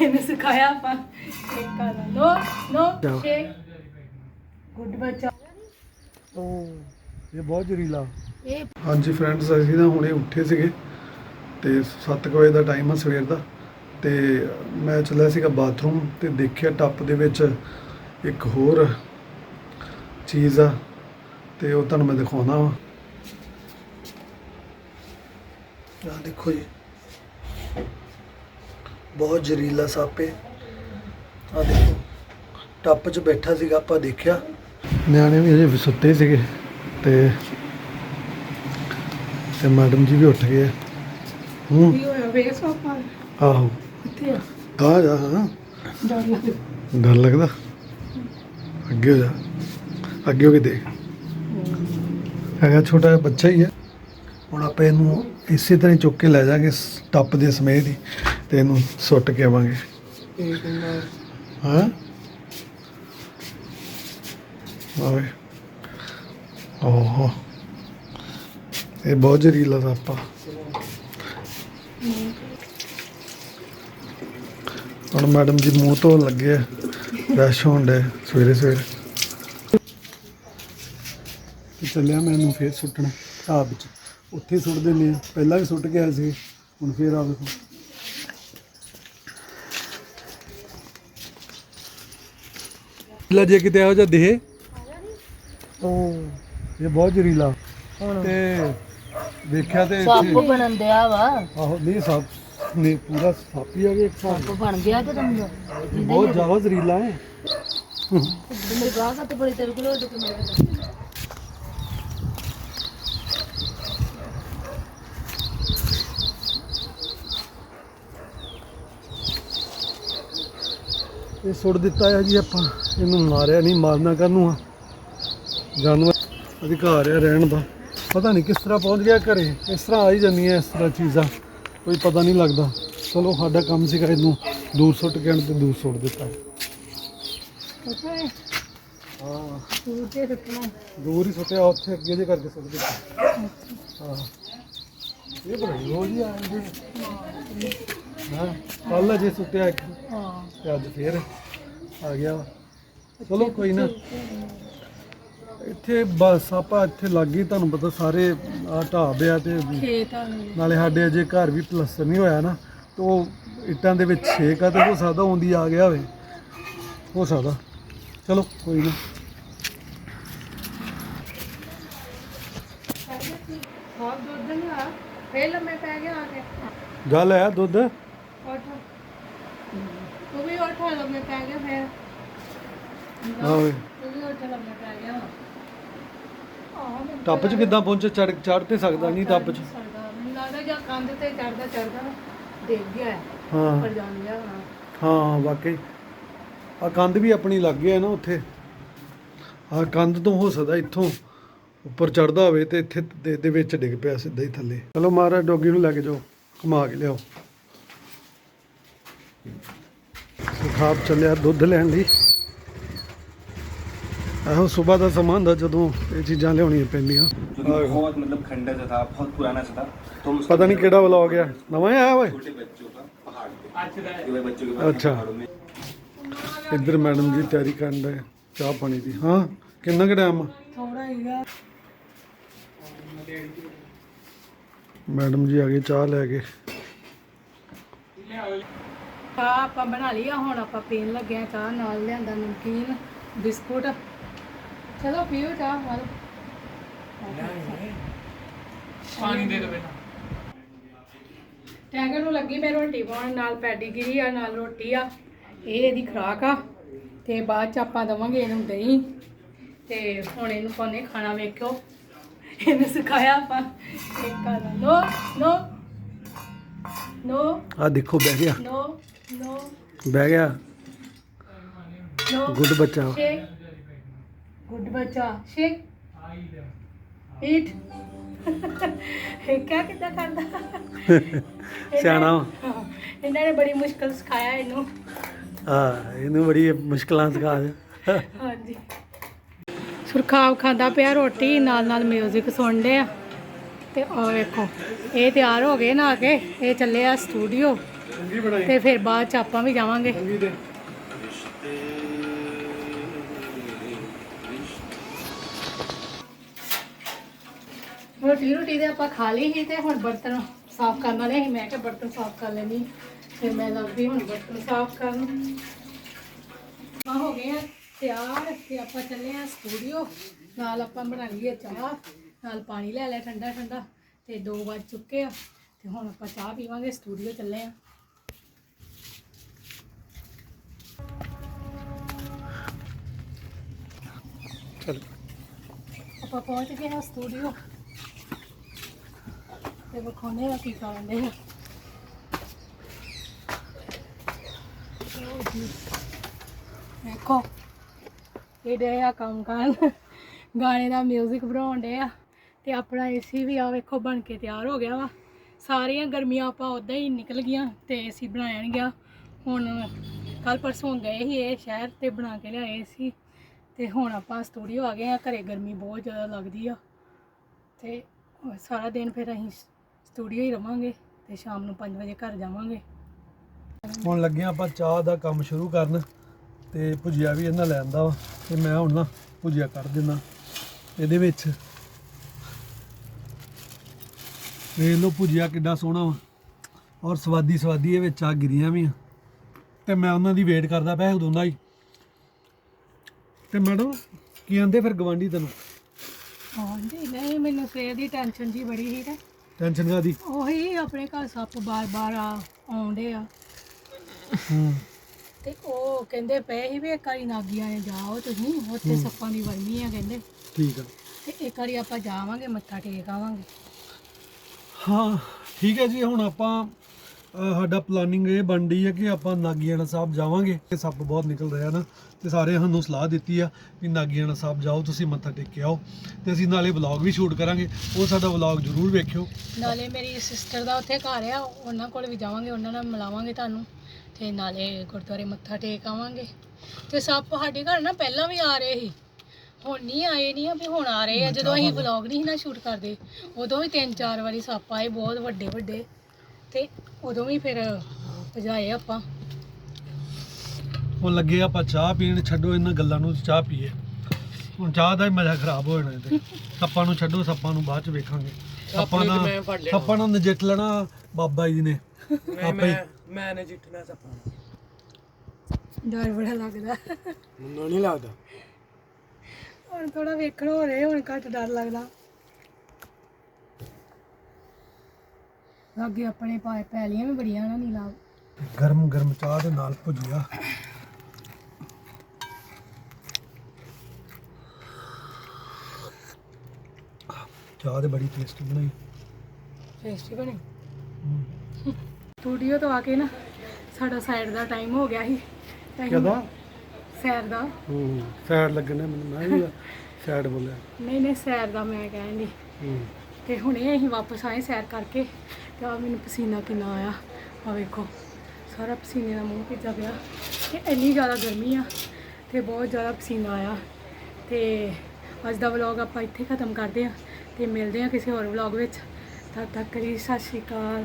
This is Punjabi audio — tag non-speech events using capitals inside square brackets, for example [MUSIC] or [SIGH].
ਇਹਨੂੰ ਸਿਖਾਇਆ ਆਪਾਂ। ਸ਼ੇਕ ਕਰਨਾ ਨੋ ਨੋ ਜਾਓ। ਸ਼ੇਕ ਗੁੱਡ ਬੱਚਾ। ਇਹ ਬਹੁਤ ਜ਼ਰੀਲਾ। ਇਹ ਹਾਂਜੀ ਫਰੈਂਡਸ ਅਸੀਂ ਨਾ ਹੁਣੇ ਉੱਠੇ ਸੀਗੇ ਤੇ 7 ਵਜੇ ਦਾ ਟਾਈਮ ਆ ਸਵੇਰ ਦਾ ਤੇ ਮੈਂ ਚੱਲਿਆ ਸੀਗਾ ਬਾਥਰੂਮ ਤੇ ਦੇਖਿਆ ਟੱਪ ਦੇ ਵਿੱਚ ਇੱਕ ਹੋਰ ਚੀਜ਼ ਆ ਤੇ ਉਹ ਤੁਹਾਨੂੰ ਮੈਂ ਦਿਖਾਉਣਾ ਵਾ। ਆ ਦੇਖੋ ਜੀ। ਬਹੁਤ ਜ਼ਰੀਲਾ ਸੱਪ ਹੈ ਆ ਦੇਖੋ ਟੱਪ 'ਚ ਬੈਠਾ ਸੀਗਾ ਆਪਾਂ ਦੇਖਿਆ। ਨਿਆਣੇ ਵੀ ਅਜੇ ਸੁੱਤੇ ਸੀਗੇ ਤੇ ਤੇ ਮੈਡਮ ਜੀ ਵੀ ਉੱਠ ਗਏ। ਹੂੰ। ਕੀ ਹੋਇਆ? ਵੇਸ ਆਪਾਂ। ਆਹੋ। ਕਿੱਥੇ ਆ। ਆ ਜਾ ਹਾਂ। ਡਰ ਲੱਗ ਡਰ ਲੱਗਦਾ। ਅੱਗੇ ਹੋ ਜਾ। ਅੱਗੇ ਹੋ ਕੇ ਦੇਖ। ਹੈਗਾ ਛੋਟਾ ਜਿਹਾ ਬੱਚਾ ਹੀ ਹੈ ਹੁਣ ਆਪਾਂ ਇਹਨੂੰ ਇਸੇ ਤਰ੍ਹਾਂ ਹੀ ਚੁੱਕ ਕੇ ਲੈ ਜਾਾਂਗੇ ਟੱਪ ਦੇ ਸਮੇਤ ਹੀ ਤੇ ਇਹਨੂੰ ਸੁੱਟ ਕੇ ਆਵਾਂਗੇ। ਹਾਂ? ਆਵੇ। ਓਹੋ। ਇਹ ਬਹੁਤ ਜ਼ਰੀਲਾ ਸੱਪ ਆ। ਹੁਣ ਮੈਡਮ ਜੀ ਮੂੰਹ ਧੋਣ ਲੱਗੇ ਰਸ਼ ਫਰੈਸ਼ ਹੋਣ ਦੇ ਸਵੇਰੇ ਸਵੇਰੇ। ਚੱਲਿਆ ਮੈਂ ਇਹਨੂੰ ਫੇਰ ਸੁੱਟਣਾ। ਆਪ ਵਿੱਚ। ਉੱਥੇ ਸੁੱਟ ਦਿੰਦੇ ਆ ਪਹਿਲਾਂ ਵੀ ਸੁੱਟ ਗਿਆ ਸੀ। ਹੁਣ ਫੇਰ ਆ ਵੇਖੋ ਲੈ ਜੇ ਕਿਤੇ ਇਹੋ ਜਿਹਾ ਦਿਖੇ ਉਹ ਇਹ ਬਹੁਤ ਜ਼ਰੀਲਾ ਤੇ ਦੇਖਿਆ ਤੇ ਸੱਪ ਇੱਥੇ- ਬਣਨ ਦਿਆ ਵਾ। ਆਹੋ ਨਹੀਂ ਸੱਪ ਨਹੀਂ ਪੂਰਾ ਸੱਪ ਹੀ ਆ ਗਿਆ ਇੱਕ ਹਿਸਾਬ ਸੱਪ ਬਣ ਗਿਆ ਤੇ ਤੁਮ ਨਾਲ। ਬਹੁਤ ਜ਼ਿਆਦਾ ਜ਼ਰੀਲਾ ਹੈ। ਮੇਰੀ ਬਾਹ ਤੇ ਬੜੀ ਤੇਰੇ ਕੋਲ ਕੇ ਇਹ ਸੁੱਟ ਦਿੱਤਾ ਹੈ ਜੀ ਆਪਾਂ। ਇਹਨੂੰ ਮਾਰਿਆ ਨਹੀਂ ਮਾਰਨਾ ਕਰਨੂੰ ਆ? ਜਾਨਵਰ ਅਧਿਕਾਰ ਹੈ ਰਹਿਣ ਦਾ। ਪਤਾ ਨਹੀਂ ਕਿਸ ਤਰ੍ਹਾਂ ਪਹੁੰਚ ਗਿਆ ਘਰੇ। ਇਸ ਤਰ੍ਹਾਂ ਆ ਹੀ ਜਾਂਦੀਆਂ ਇਸ ਤਰ੍ਹਾਂ ਚੀਜ਼ਾਂ। ਕੋਈ ਪਤਾ ਨਹੀਂ ਲੱਗਦਾ। ਚਲੋ ਸਾਡਾ ਕੰਮ ਸੀਗਾ ਇਹਨੂੰ ਦੂਰ ਸੁੱਟ ਕੇ ਤੇ ਦੂਰ ਸੁੱਟ ਦਿੱਤਾ। ਹੈ। ਤੂੰ ਤੇ ਦੂਰ ਹੀ ਸੁੱਟਿਆ ਉੱਥੇ ਅੱਗੇ ਜੇ ਕਰਕੇ ਸੁੱਟ ਦਿੱਤਾ। ਹਾਂ। ਇਹ ਬੜੀ ਰੋਜ਼ ਹੀ ਆਉਂਦੇ ਹਾਂ ਕੱਲ ਜੇ ਸੁੱਟਿਆ ਇੱਕ। ਹਾਂ ਤੇ ਅੱਜ ਫੇਰ ਆ ਗਿਆ ਵਾ। ਚਲੋ ਕੋਈ ਨਾ। ਇੱਥੇ ਬਸ ਆਪਾਂ ਇੱਥੇ ਲੱਗ ਗਈ ਤੁਹਾਨੂੰ ਪਤਾ ਸਾਰੇ ਆ ਢਾਬੇ ਆ ਤੇ ਖੇਤ ਆ ਨੂੰ ਨਾਲੇ ਸਾਡੇ ਅਜੇ ਘਰ ਵੀ ਪਲਸਤਰ ਨਹੀਂ ਹੋਇਆ ਨਾ ਤੇ ਉਹ ਇੱਟਾਂ ਦੇ ਵਿੱਚ ਛੇਕ ਆ ਤੇ ਹੋ ਸਕਦਾ ਆਉਂਦੀ ਆ ਗਿਆ ਹੋਵੇ ਹੋ ਸਕਦਾ ਚਲੋ ਕੋਈ ਨਾ। ਹਾਂ ਦੁੱਧ ਨਾ ਫੇਰ ਲੰਮੇ ਪੈ ਗਿਆ ਆ ਕੇ। ਗੱਲ ਹੈ ਦੁੱਧ? ਉੱਠ। ਤੂੰ ਵੀ ਉੱਠ ਲੰਮੇ ਪੈ ਗਿਆ ਫੇਰ। ਆਵੇ ਤੂੰ ਵੀ ਉੱਠ ਲੰਮੇ ਪੈ ਗਿਆ ਆਹ ਮੈਨੂੰ ਟੱਪ 'ਚ ਕਿੱਦਾਂ ਪਹੁੰਚ ਚੜ ਚੜ ਤੇ ਸਕਦਾ ਨਹੀਂ ਟੱਪ 'ਚ? ਸਕਦਾ। ਮੈਨੂੰ ਲੱਗਦਾ ਜਾਂ ਕੰਧ ਤੇ ਚੜਦਾ ਚੜਦਾ ਡਿੱਗ ਗਿਆ ਹੈ। ਹਾਂ। ਪਰ ਜਾਣ ਗਿਆ ਹਾਂ ਹਾਂ ਵਾਕਈ। ਆ ਕੰਧ ਵੀ ਆਪਣੀ ਲੱਗ ਗਿਆ ਨਾ ਉੱਥੇ। ਆ ਕੰਧ ਤੋਂ ਹੋ ਸਕਦਾ ਇੱਥੋਂ। ਉੱਪਰ ਚੜਦਾ ਹੋਵੇ ਤੇ ਇੱਥੇ ਦੇ ਵਿੱਚ ਡਿੱਗ ਪਿਆ ਸਿੱਧਾ ਹੀ ਥੱਲੇ। ਚਲੋ ਮਹਾਰਾਜ ਡੋਗੀ ਨੂੰ ਲੈ ਕੇ ਜਾਓ ਘੁਮਾ ਕੇ ਲਿਆਓ। ਸੁਖਾਬ ਚੱਲਿਆ ਦੁੱਧ ਲੈਣ ਲਈ। ਇਹੋ ਸਵੇਰ ਦਾ ਸਮਾਂ ਹੁੰਦਾ ਜਦੋਂ ਇਹ ਚੀਜ਼ਾਂ ਲਿਆਉਣੀਆਂ ਪੈਂਦੀਆਂ। ਪਤਾ ਨਹੀਂ ਕਿਹੜਾ ਵਾਲਾ ਹੋ ਨਵਾਂ ਆਇਆ ਓਏ? ਅੱਛਾ। ਇੱਧਰ ਮੈਡਮ ਜੀ ਤਿਆਰੀ ਕਰਨ ਦਾ ਚਾਹ ਪਾਣੀ ਦੀ। ਹਾਂ ਕਿੰਨਾ ਕੁ ਟਾਈਮ ਹੀਗਾ ਮੈਡਮ ਜੀ ਆ ਗਏ ਚਾਹ ਲੈ ਕੇ। ਚਾਹ ਆਪਾਂ ਬਣਾ ਲਈ ਆ ਹੁਣ ਆਪਾਂ ਪੀਣ ਲੱਗੇ ਆ ਚਾਹ ਨਾਲ ਲਿਆਂਦਾ ਨਮਕੀਨ ਬਿਸਕੁਟ। ਚਲੋ ਪੀਓ ਚਾਹ ਹਾਲ ਪਾਣੀ ਦੇ ਦੋ ਬੇਟਾ ਟੈਂਗਰ ਨੂੰ ਲੱਗੀ ਮੈਂ ਰੋਟੀ ਪਾਉਣ ਨਾਲ ਪੈਡੀਗਰੀ ਆ ਨਾਲ ਰੋਟੀ ਆ। ਇਹ ਇਹਦੀ ਖੁਰਾਕ ਆ ਤੇ ਬਾਅਦ ਚ ਆਪਾਂ ਦਵਾਂਗੇ ਇਹਨੂੰ ਦਹੀਂ। ਤੇ ਹੁਣ ਇਹਨੂੰ ਪਾਉਣੇ ਖਾਣਾ ਵੇਖਿਓ। ਇਹਨੂੰ ਸਿਖਾਇਆ ਆਪਾਂ। ਇੱਕ ਕਰਨਾ ਨੋ ਨੋ ਨੋ ਆ ਦੇਖੋ ਬਹਿ ਗਿਆ। ਨੋ ਨੋ ਬਹਿ ਗਿਆ। ਨੋ ਗੁੱਡ ਬੱਚਾ। ਸ਼ੇਕ। ਗੁੱਡ ਬੱਚਾ। ਸ਼ੇਕ। ਈਟ। ਇਹ ਕਿਆ ਕਿੱਦਾਂ ਕਰਦਾ [LAUGHS] ਸਿਆਣਾ ਇਹਨਾਂ ਨੇ ਬੜੀ ਮੁਸ਼ਕਲ ਸਿਖਾਇਆ ਇਹਨੂੰ। ਹਾਂ ਇਹਨੂੰ ਬੜੀ ਮੁਸ਼ਕਲਾਂ ਸਿਖਾ ਦੇ। ਹਾਂਜੀ। ਸੁਰਖਾਬ ਖਾਂਦਾ ਪਿਆ, ਰੋਟੀ ਨਾਲ ਨਾਲ 뮤직 ਸੁਣਦੇ ਆ। ਤੇ ਆ ਵੇਖੋ, ਇਹ ਤਿਆਰ ਹੋ ਗਏ ਨਾ ਕੇ, ਇਹ ਚੱਲੇ ਆ ਸਟੂਡੀਓ ਤੇ ਫਿਰ ਬਾਅਦ ਚ ਆਪਾਂ ਵੀ ਜਾਵਾਂਗੇ। ਰੋਟੀ ਰੋਟੀ ਤੇ ਆਪਾਂ ਖਾ ਲਈ ਸੀ ਤੇ ਹੁਣ ਬਰਤਨ ਸਾਫ਼ ਕਰਨ ਵਾਲੇ ਸੀ। ਮੈਂ ਕਿਹਾ ਬਰਤਨ ਸਾਫ਼ ਕਰ ਲੈਣੀ ਫਿਰ ਮੈਂ ਲੱਗਦੀ ਹੁਣ ਬਰਤਨ ਸਾਫ਼ ਕਰਨ। ਆ ਹੋ ਗਏ ਆ। ਤਿਆਰ ਤੇ ਆਪਾਂ ਚੱਲੇ ਆ ਸਟੂਡੀਓ ਨਾਲ ਆਪਾਂ ਬਣਾ ਲਈਏ ਚਾਹ ਨਾਲ ਪਾਣੀ ਲੈ ਲਿਆ ਠੰਡਾ ਠੰਡਾ ਤੇ 2 ਵੱਜ ਚੁੱਕੇ ਆ ਤੇ ਹੁਣ ਆਪਾਂ ਚਾਹ ਪੀਵਾਂਗੇ ਸਟੂਡੀਓ ਚੱਲੇ ਆ ਚਲ। ਆਪਾਂ ਪਹੁੰਚ ਗਏ ਹਾਂ ਸਟੂਡੀਓ ਤੇ ਵਿਖਾਉਣੇ ਆ ਕੀ ਕਰਨ ਦੇ ਆ। ਦੇਖੋ ਇਹ ਡੇ ਆ ਕੰਮ ਕਰਨ। ਗਾਣੇ ਦਾ 뮤직 ਬਣਾਉਣ ਦੇ ਆ। ਤੇ ਆਪਣਾ ਏਸੀ ਵੀ ਆ ਵੇਖੋ ਬਣ ਕੇ ਤਿਆਰ ਹੋ ਗਿਆ ਵਾ। ਸਾਰੀਆਂ ਗਰਮੀਆਂ ਆਪਾਂ ਉਦਾਂ ਹੀ ਨਿਕਲ ਗਈਆਂ ਤੇ ਏਸੀ ਬਣਾਇਆ ਨੀ ਗਿਆ। ਹੁਣ ਕੱਲ ਪਰਸੋਂ ਗਏ ਸੀ ਇਹ ਸ਼ਹਿਰ ਤੇ ਬਣਾ ਕੇ ਲਿਆਏ ਸੀ ਤੇ ਹੁਣ ਆਪਾਂ ਸਟੂਡੀਓ ਆ ਗਏ ਆ, ਘਰੇ ਗਰਮੀ ਬਹੁਤ ਜ਼ਿਆਦਾ ਲੱਗਦੀ ਆ। ਤੇ ਸਾਰਾ ਦਿਨ ਫਿਰ ਅਸੀਂ ਸਟੂਡੀਓ ਹੀ ਰਵਾਂਗੇ ਤੇ ਸ਼ਾਮ ਨੂੰ 5 ਵਜੇ ਘਰ ਜਾਵਾਂਗੇ। ਹੁਣ ਲੱਗੇ ਆਪਾਂ ਚਾਹ ਦਾ ਕੰਮ ਸ਼ੁਰੂ ਕਰਨ। ਤੇ ਭੁਜੀਆ ਵੀ ਇਹਨਾਂ ਲੈ ਆਂਦਾ ਵਾ ਤੇ ਮੈਂ ਹੁਣ ਨਾ ਭੁਜੀਆ ਕੱਢ ਦਿੰਦਾ ਇਹਦੇ ਵਿੱਚ। ਵੇਖ ਲਓ ਭੁਜੀਆ ਕਿੱਡਾ ਸੋਹਣਾ ਵਾ ਔਰ ਸਵਾਦੀ ਸਵਾਦੀ ਇਹ ਵਿੱਚ ਆ ਗਿਰੀਆਂ ਵੀ ਆ। ਤੇ ਮੈਂ ਉਹਨਾਂ ਦੀ ਵੇਟ ਕਰਦਾ ਪਿਆ ਉਦੋਂ ਦਾ ਹੀ। ਤੇ ਮੈਡਮ ਕੀ ਆਂਦੇ ਫਿਰ ਗਵਾਂਢੀ ਤੈਨੂੰ? ਹਾਂਜੀ ਨਹੀਂ ਮੈਨੂੰ ਦੀ ਟੈਨਸ਼ਨ ਜੀ ਬੜੀ ਸੀ ਤੇ। ਟੈਨਸ਼ਨ ਕਾਦੀ ਉਹੀ ਆਪਣੇ ਘਰ ਸੱਪ ਬਾਰ-ਬਾਰ ਆ ਆਉਂਦੇ ਆ। ਹੂੰ। ਤੇ ਉਹ ਕਹਿੰਦੇ ਪਏ ਸੀ ਵੀ ਇੱਕ ਵਾਰੀ ਨਾਗੀਆਂ ਨੇ ਜਾਓ ਤੁਸੀਂ ਉੱਥੇ ਸੱਪਾਂ ਦੀ ਵਰਮੀ ਆ ਕਹਿੰਦੇ। ਠੀਕ ਆ। ਤੇ ਇੱਕ ਵਾਰੀ ਆਪਾਂ ਜਾਵਾਂਗੇ ਮੱਥਾ ਟੇਕ ਆਵਾਂਗੇ। ਹਾਂ ਠੀਕ ਹੈ ਜੀ ਹੁਣ ਆਪਾਂ ਸਾਡਾ ਪਲਾਨਿੰਗ ਇਹ ਬਣਦੀ ਹੈ ਕਿ ਆਪਾਂ ਨਾਗੀਆਣਾ ਸਾਹਿਬ ਜਾਵਾਂਗੇ। ਕਿ ਸੱਪ ਬਹੁਤ ਨਿਕਲ ਰਿਹਾ ਨਾ ਤੇ ਸਾਰੇ ਸਾਨੂੰ ਸਲਾਹ ਦਿੱਤੀ ਆ ਕਿ ਨਾਗੀਆਣਾ ਸਾਹਿਬ ਜਾਓ ਤੁਸੀਂ ਮੱਥਾ ਟੇਕ ਕੇ ਆਓ। ਤੇ ਅਸੀਂ ਨਾਲੇ ਵਲੌਗ ਵੀ ਸ਼ੂਟ ਕਰਾਂਗੇ। ਉਹ ਸਾਡਾ ਵਲੌਗ ਜ਼ਰੂਰ ਵੇਖਿਓ। ਨਾਲੇ ਮੇਰੀ ਸਿਸਟਰ ਦਾ ਉੱਥੇ ਘਰ ਆ ਉਹਨਾਂ ਕੋਲ ਵੀ ਜਾਵਾਂਗੇ ਉਹਨਾਂ ਨਾਲ ਮਿਲਾਵਾਂਗੇ ਤੁਹਾਨੂੰ। ਤੇ ਨਾਲੇ ਗੁਰਦੁਆਰੇ ਮੱਥਾ ਟੇਕ ਆਵਾਂਗੇ। ਤੇ ਸੱਪ ਸਾਡੇ ਘਰ ਨਾ ਪਹਿਲਾਂ ਵੀ ਆ ਰਹੇ ਸੀ। ਹੁਣ ਨਹੀਂ ਆਏ ਨਹੀਂ ਆ ਵੀ ਹੁਣ ਆ ਰਹੇ ਆ। ਜਦੋਂ ਅਸੀਂ ਵਲੌਗ ਨਹੀਂ ਨਾ ਸ਼ੂਟ ਕਰਦੇ ਉਦੋਂ ਵੀ ਤਿੰਨ ਚਾਰ ਵਾਰੀ ਸੱਪ ਆਏ ਬਹੁਤ ਵੱਡੇ ਵੱਡੇ ਤੇ ਉਦੋਂ ਵੀ ਫਿਰ ਭਜਾਏ ਆਪਾਂ। ਹੁਣ ਲੱਗੇ ਆਪਾਂ ਚਾਹ ਪੀਣ ਛੱਡੋ ਇਹਨਾਂ ਗੱਲਾਂ ਨੂੰ ਚਾਹ ਪੀਏ। ਹੁਣ ਚਾਹ ਦਾ ਹੀ ਮਜ਼ਾ ਖਰਾਬ ਹੋ ਜਾਣਾ ਇਹਦੇ। ਸੱਪਾਂ ਨੂੰ ਛੱਡੋ ਸੱਪਾਂ ਨੂੰ ਬਾਅਦ ਚ ਵੇਖਾਂਗੇ। ਸੱਪਾਂ ਦਾ ਸੱਪਾਂ ਨੂੰ ਨਜਿੱਠ ਲੈਣਾ ਬਾਬਾ ਜੀ ਨੇ। ਆਪੇ ਮੈਂ ਨਜਿੱਠਣਾ ਸੱਪਾਂ ਡਰ ਬੜਾ ਲੱਗਦਾ। ਮੈਨੂੰ ਨਹੀਂ ਲੱਗਦਾ। ਹੁਣ ਥੋੜਾ ਵੇਖਣ ਹੋ ਰਿਹਾ ਹੁਣ ਘੱਟ ਡਰ ਲੱਗਦਾ। ਲੱਗੇ ਆਪਣੇ ਪਾ ਪੈਲੀਆਂ ਵੀ ਬੜੀਆਂ ਨਾ ਨੀਲਾ। ਗਰਮ ਗਰਮ ਚਾਹ ਦੇ ਨਾਲ ਭੁਜੀਆ। ਚਾਹ ਤੇ ਬੜੀ ਟੇਸਟੀ ਬਣਾਈ। ਟੇਸਟੀ ਬਣੇ। ਸਟੂਡੀਓ ਤੋਂ ਆ ਕੇ ਨਾ ਸਾਡਾ ਸਾਈਡ ਦਾ ਟਾਈਮ ਹੋ ਗਿਆ ਸੀ। ਕਦਾ? ਸੈਰ ਦਾ। ਹੂੰ ਸੈਡ ਲੱਗਣੇ ਮੈਨੂੰ ਮੈਂ ਵੀ ਸੈਡ ਬੋਲਿਆ। ਨਹੀਂ ਨਹੀਂ ਸੈਰ ਦਾ ਮੈਂ ਕਹਿੰਦੀ ਹੂੰ। ਤੇ ਹੁਣੇ ਅਸੀਂ ਵਾਪਸ ਆਏ ਸੈਰ ਕਰਕੇ। ਤੇ ਆ ਮੈਨੂੰ ਪਸੀਨਾ ਕਿੰਨਾ ਆਇਆ। ਆ ਵੇਖੋ, ਸਾਰਾ ਪਸੀਨੇ ਦਾ ਮੂੰਹ ਭਿੱਜਾ ਪਿਆ। ਤੇ ਇੰਨੀ ਜ਼ਿਆਦਾ ਗਰਮੀ ਆ ਤੇ ਬਹੁਤ ਜ਼ਿਆਦਾ ਪਸੀਨਾ ਆਇਆ। ਤੇ ਅੱਜ ਦਾ ਵਲੌਗ ਆਪਾਂ ਇੱਥੇ ਖਤਮ ਕਰਦੇ ਆ ਤੇ ਮਿਲਦੇ ਆ ਕਿਸੇ ਹੋਰ ਵਲੌਗ ਵਿੱਚ। ਤਦ ਤੱਕ ਲਈ ਸਤਿ ਸ਼੍ਰੀ ਅਕਾਲ।